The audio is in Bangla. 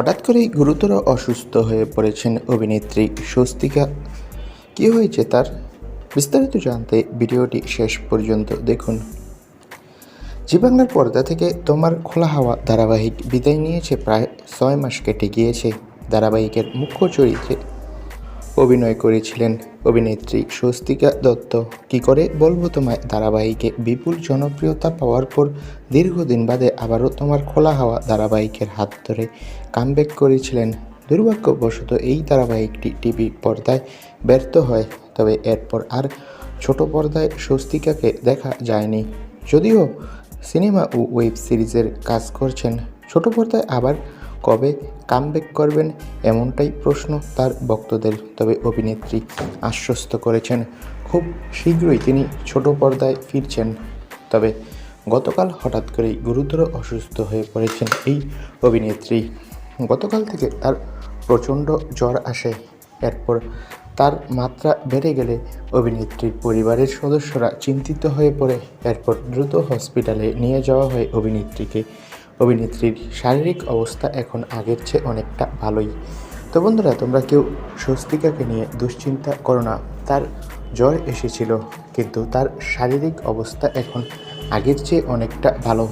হঠাৎ করেই গুরুতর অসুস্থ হয়ে পড়েছেন অভিনেত্রী স্বস্তিকা। কি হয়েছে তার? বিস্তারিত জানতে ভিডিওটি শেষ পর্যন্ত দেখুন। জি বাংলার পর্দা থেকে তোমার খোলা হাওয়া ধারাবাহিক বিদায় নিয়েছে প্রায় ছয় মাস কেটে গিয়েছে। ধারাবাহিকের মুখ্য চরিত্রে অভিনয় করেছিলেন অভিনেত্রী স্বস্তিকা দত্ত। কি করে বলব তোমায়? ধারাবাহিকে বিপুল জনপ্রিয়তা পাওয়ার পর দীর্ঘদিন বাদে আবারও তোমার খোলা হাওয়া ধারাবাহিকের হাত ধরে কামব্যাক করেছিলেন। দুর্ভাগ্যবশত এই ধারাবাহিকটি টিভি পর্দায় ব্যর্থ হয়, তবে এরপর আর ছোট পর্দায় স্বস্তিকাকে দেখা যায়নি। যদিও সিনেমা ও ওয়েব সিরিজের কাজ করছেন, ছোট পর্দায় আবার কবে কামব্যাক করবেন? এমনটাই প্রশ্ন তার ভক্তদের। তবে অভিনেত্রী আশ্বস্ত করেছেন, খুব শীঘ্রই তিনি ছোট পর্দায় ফিরছেন। তবে গতকাল হঠাৎ করেই গুরুতর অসুস্থ হয়ে পড়েছেন এই অভিনেত্রী। গতকাল থেকে তার প্রচণ্ড জ্বর আসে। এরপর তার মাত্রা বেড়ে গেলে অভিনেত্রীর পরিবারের সদস্যরা চিন্তিত হয়ে পড়ে। এরপর দ্রুত হসপিটালে নিয়ে যাওয়া হয় অভিনেত্রীকে। অভিনেত্রীর শারীরিক অবস্থা এখন আগের চেয়ে অনেকটা ভালোই। তো বন্ধুরা, তোমরা কেউ স্বস্তিকাকে নিয়ে দুশ্চিন্তা করো না। তার জ্বর এসেছিল, কিন্তু তার শারীরিক অবস্থা এখন আগের চেয়ে অনেকটা ভালো।